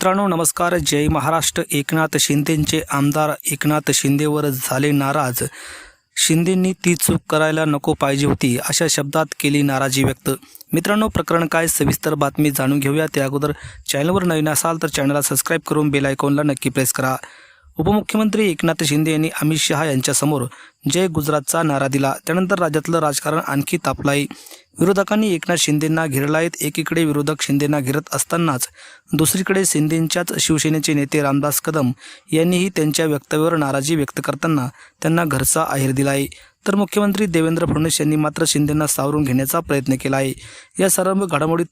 मित्रांनो नमस्कार. जय महाराष्ट्र. एकनाथ शिंदेंचे आमदार एकनाथ शिंदेवर झाले नाराज. शिंदेंनी ती चूक करायला नको पाहिजे होती अशा शब्दात केली नाराजी व्यक्त. मित्रांनो प्रकरण काय? सविस्तर बातमी जाणून घेऊया. त्या अगोदर चॅनलवर नवीन असाल तर चॅनलला सबस्क्राईब करून बेल आयकॉनला नक्की प्रेस करा. उपमुख्यमंत्री एकनाथ शिंदे यांनी अमित शहा यांच्यासमोर जय गुजरातचा नारा दिला. त्यानंतर राज्यातलं राजकारण आणखी तापलं आहे विरोधकांनी एकनाथ शिंदेंना घेरलायत. एकीकडे विरोधक शिंदेंना घेरत असतानाच दुसरीकडे शिंदेंच्याच शिवसेनेचे नेते रामदास कदम यांनीही त्यांच्या वक्तव्यावर नाराजी व्यक्त करताना त्यांना घरचा आहेर दिला आहे तर मुख्यमंत्री देवेंद्र फडणवीस यांनी मात्र शिंदेंना सावरून घेण्याचा प्रयत्न केला आहे या सर्व घडामोडीत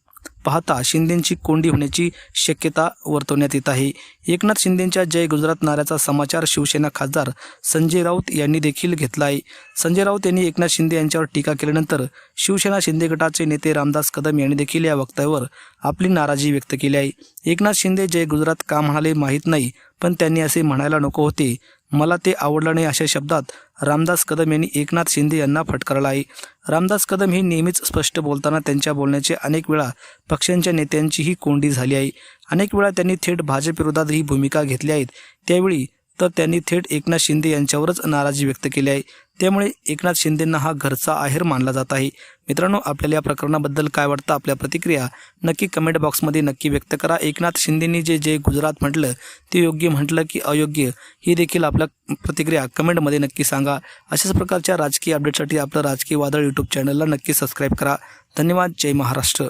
पाहता शिंदेंची कोंडी होण्याची शक्यता वर्तवण्यात येत आहे. एकनाथ शिंदेंच्या जय गुजरात नाऱ्याचा समाचार शिवसेना खासदार संजय राऊत यांनी देखील घेतला आहे संजय राऊत यांनी एकनाथ शिंदे यांच्यावर टीका केल्यानंतर शिवसेना शिंदे गटाचे नेते रामदास कदम यांनी देखील या वक्तव्यावर आपली नाराजी व्यक्त केली आहे. एकनाथ शिंदे जय गुजरात का म्हणाले माहीत नाही पण त्यांनी असे म्हणायला नको होते. मला ते आवडलं नाही अशा शब्दात रामदास कदम यांनी एकनाथ शिंदे यांना फटकारला आहे. रामदास कदम हे नेहमीच स्पष्ट बोलताना त्यांच्या बोलण्याचे अनेक वेळा पक्षांच्या नेत्यांचीही कोंडी झाली आहे. अनेक वेळा त्यांनी थेट भाजपविरोधात ही भूमिका घेतली आहेत त्यावेळी तर त्यांनी थेट एकनाथ शिंदे यांच्यावरच नाराजी व्यक्त केली आहे. त्यामुळे एकनाथ शिंदेंना हा घरचा आहेर मानला जात आहे. मित्रांनो आपल्याला या प्रकरणाबद्दल काय वाटतं? आपल्या प्रतिक्रिया नक्की कमेंट बॉक्समध्ये नक्की व्यक्त करा. एकनाथ शिंदेंनी जे जे गुजरात म्हटलं ते योग्य म्हटलं की अयोग्य ही देखील आपल्या प्रतिक्रिया कमेंटमध्ये नक्की सांगा. अशाच प्रकारच्या राजकीय अपडेटसाठी आपलं राजकीय वादळ यूट्यूब चॅनलला नक्की सबस्क्राईब करा. धन्यवाद. जय महाराष्ट्र.